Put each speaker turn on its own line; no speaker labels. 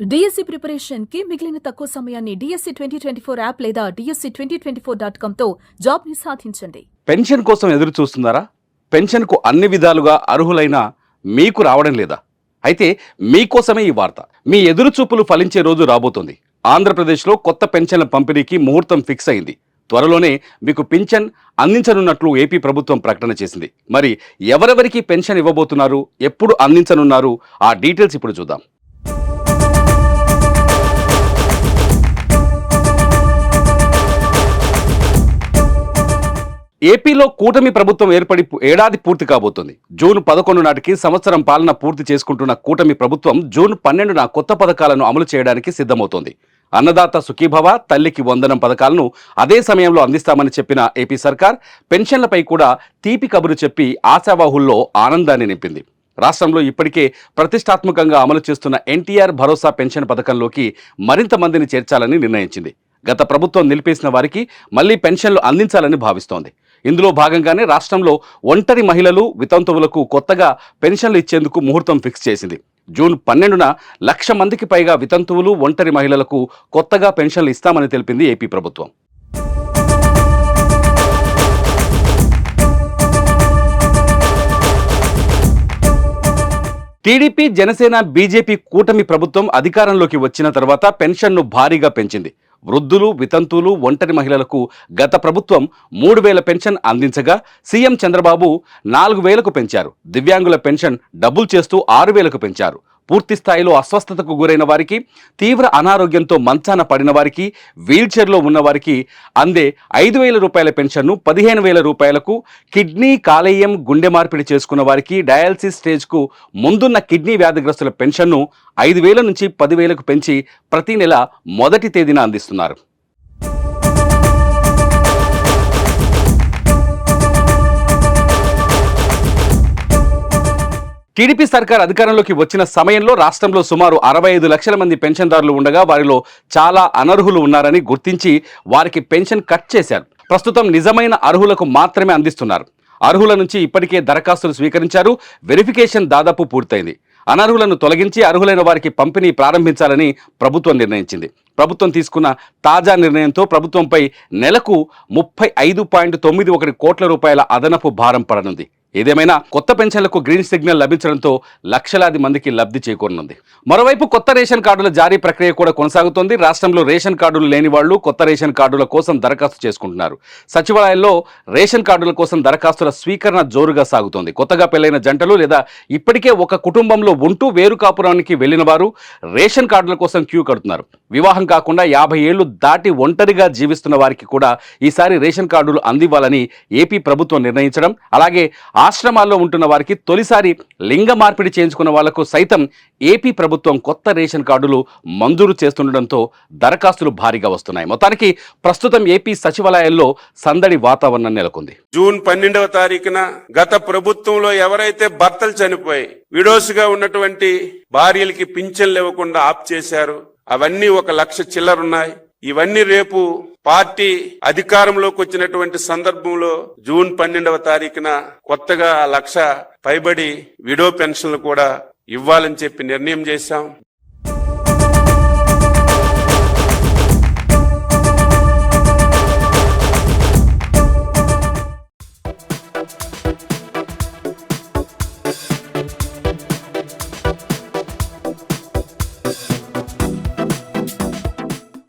DSC ప్రిపరేషన్కి మిగిలిన తక్కువ సమయాన్ని DSC twenty twenty four app లేదా DSC twenty twenty four dot కామ్తో జాబ్ని సాధించండి.
పెన్షన్ కోసం ఎదురు చూస్తున్నారా? పెన్షన్కు అన్ని విధాలుగా అర్హులైన మీకు రావడం లేదా? అయితే మీకోసమే ఈ వార్త. మీ ఎదురుచూపులు ఫలించే రోజు రాబోతోంది. ఆంధ్రప్రదేశ్లో కొత్త పెన్షన్ల పంపిణీకి ముహూర్తం ఫిక్స్ అయింది. త్వరలోనే మీకు పింఛన్ అందించనున్నట్లు ఏపీ ప్రభుత్వం ప్రకటన చేసింది. మరి ఎవరెవరికి పెన్షన్ ఇవ్వబోతున్నారు? ఎప్పుడు అందించనున్నారు? ఆ డీటెయిల్స్ ఇప్పుడు చూద్దాం. ఏపీలో కూటమి ప్రభుత్వం ఏర్పడి ఏడాది పూర్తి కాబోతుంది. జూన్ పదకొండు నాటికి సంవత్సరం పాలన పూర్తి చేసుకుంటున్న కూటమి ప్రభుత్వం జూన్ పన్నెండున కొత్త పథకాలను అమలు చేయడానికి సిద్ధమవుతోంది. అన్నదాత సుఖీభవ తల్లికి వందనం పథకాలను అదే సమయంలో అందిస్తామని చెప్పిన ఏపీ సర్కార్ పెన్షన్లపై కూడా తీపి కబురు చెప్పి ఆశావాహుల్లో ఆనందాన్ని నింపింది. రాష్ట్రంలో ఇప్పటికే ప్రతిష్టాత్మకంగా అమలు చేస్తున్న ఎన్టీఆర్ భరోసా పెన్షన్ పథకంలోకి మరింత మందిని చేర్చాలని నిర్ణయించింది. గత ప్రభుత్వం నిలిపేసిన వారికి మళ్ళీ పెన్షన్లు అందించాలని భావిస్తోంది. ఇందులో భాగంగానే రాష్ట్రంలో ఒంటరి మహిళలు వితంతువులకు కొత్తగా పెన్షన్లు ఇచ్చేందుకు ముహూర్తం ఫిక్స్ చేసింది. జూన్ పన్నెండున లక్ష మందికి పైగా వితంతువులు ఒంటరి మహిళలకు కొత్తగా పెన్షన్లు ఇస్తామని తెలిపింది ఏపీ ప్రభుత్వం. టీడీపీ జనసేన బీజేపీ కూటమి ప్రభుత్వం అధికారంలోకి వచ్చిన తర్వాత పెన్షన్ను భారీగా పెంచింది. వృద్ధులు వితంతువులు ఒంటరి మహిళలకు గత ప్రభుత్వం మూడు వేల పెన్షన్ అందించగా సీఎం చంద్రబాబు నాలుగు వేలకు పెంచారు. దివ్యాంగుల పెన్షన్ డబుల్ చేస్తూ ఆరు వేలకు పెంచారు. పూర్తి స్థాయిలో అస్వస్థతకు గురైన వారికి తీవ్ర అనారోగ్యంతో మంచాన పడిన వారికి వీల్చైర్లో ఉన్నవారికి అందే ఐదు వేల రూపాయల పెన్షన్ను పదిహేను వేల రూపాయలకు కిడ్నీ కాలేయం గుండె మార్పిడి చేసుకున్న వారికి డయాలసిస్ స్టేజ్కు ముందున్న కిడ్నీ వ్యాధిగ్రస్తుల పెన్షన్ను ఐదు వేల నుంచి పదివేలకు పెంచి ప్రతి నెల మొదటి తేదీన అందిస్తున్నారు. టీడీపీ సర్కార్ అధికారంలోకి వచ్చిన సమయంలో రాష్ట్రంలో సుమారు అరవై ఐదు లక్షల మంది పెన్షన్దారులు ఉండగా వారిలో చాలా అనర్హులు ఉన్నారని గుర్తించి వారికి పెన్షన్ కట్ చేశారు. ప్రస్తుతం నిజమైన అర్హులకు మాత్రమే అందిస్తున్నారు. అర్హుల నుంచి ఇప్పటికే దరఖాస్తులు స్వీకరించారు. వెరిఫికేషన్ దాదాపు పూర్తయింది. అనర్హులను తొలగించి అర్హులైన వారికి పంపిణీ ప్రారంభించాలని ప్రభుత్వం నిర్ణయించింది. ప్రభుత్వం తీసుకున్న తాజా నిర్ణయంతో ప్రభుత్వంపై నెలకు ముప్పై ఐదు పాయింట్ తొమ్మిది ఒకటి కోట్ల రూపాయల అదనపు భారం పడనుంది. ఏదేమైనా కొత్త పెన్షన్లకు గ్రీన్ సిగ్నల్ లభించడంతో లక్షలాది మందికి లబ్ధి చేకూరనుంది. మరోవైపు కొత్త రేషన్ కార్డుల జారీ ప్రక్రియ కూడా కొనసాగుతోంది. రాష్ట్రంలో రేషన్ కార్డులు లేని వాళ్ళు కొత్త రేషన్ కార్డుల కోసం దరఖాస్తు చేసుకుంటున్నారు. సచివాలయంలో రేషన్ కార్డుల కోసం దరఖాస్తుల స్వీకరణ జోరుగా సాగుతోంది. కొత్తగా పెళ్ళైన జంటలు లేదా ఇప్పటికే ఒక కుటుంబంలో ఉంటూ వేరు కాపురానికి వెళ్ళిన వారు రేషన్ కార్డుల కోసం క్యూ కడుతున్నారు. వివాహం కాకుండా యాభై ఏళ్ళు దాటి ఒంటరిగా జీవిస్తున్న వారికి కూడా ఈసారి రేషన్ కార్డులు అందివ్వాలని ఏపీ ప్రభుత్వం నిర్ణయించడం అలాగే ఆశ్రమాల్లో ఉంటున్న వారికి తొలిసారి లింగ మార్పిడి చేయించుకున్న వాళ్ళకు సైతం ఏపీ ప్రభుత్వం కొత్త రేషన్ కార్డులు మంజూరు చేస్తుండటంతో దరఖాస్తులు భారీగా వస్తున్నాయి. మొత్తానికి ప్రస్తుతం ఏపీ సచివాలయాల్లో సందడి వాతావరణం నెలకొంది.
జూన్ పన్నెండవ తారీఖున గత ప్రభుత్వంలో ఎవరైతే భర్తలు చనిపోయి విడోసుగా ఉన్నటువంటి భార్యలకి పింఛన్లు ఇవ్వకుండా ఆప్ చేశారు అవన్నీ ఒక లక్ష చిల్లరున్నాయి. ఇవన్నీ రేపు పార్టీ అధికారంలోకి వచ్చినటువంటి సందర్భంలో జూన్ పన్నెండవ తారీఖున కొత్తగా ఆ లక్ష పైబడి విడో పెన్షన్లు కూడా ఇవ్వాలని చెప్పి నిర్ణయం చేశాం.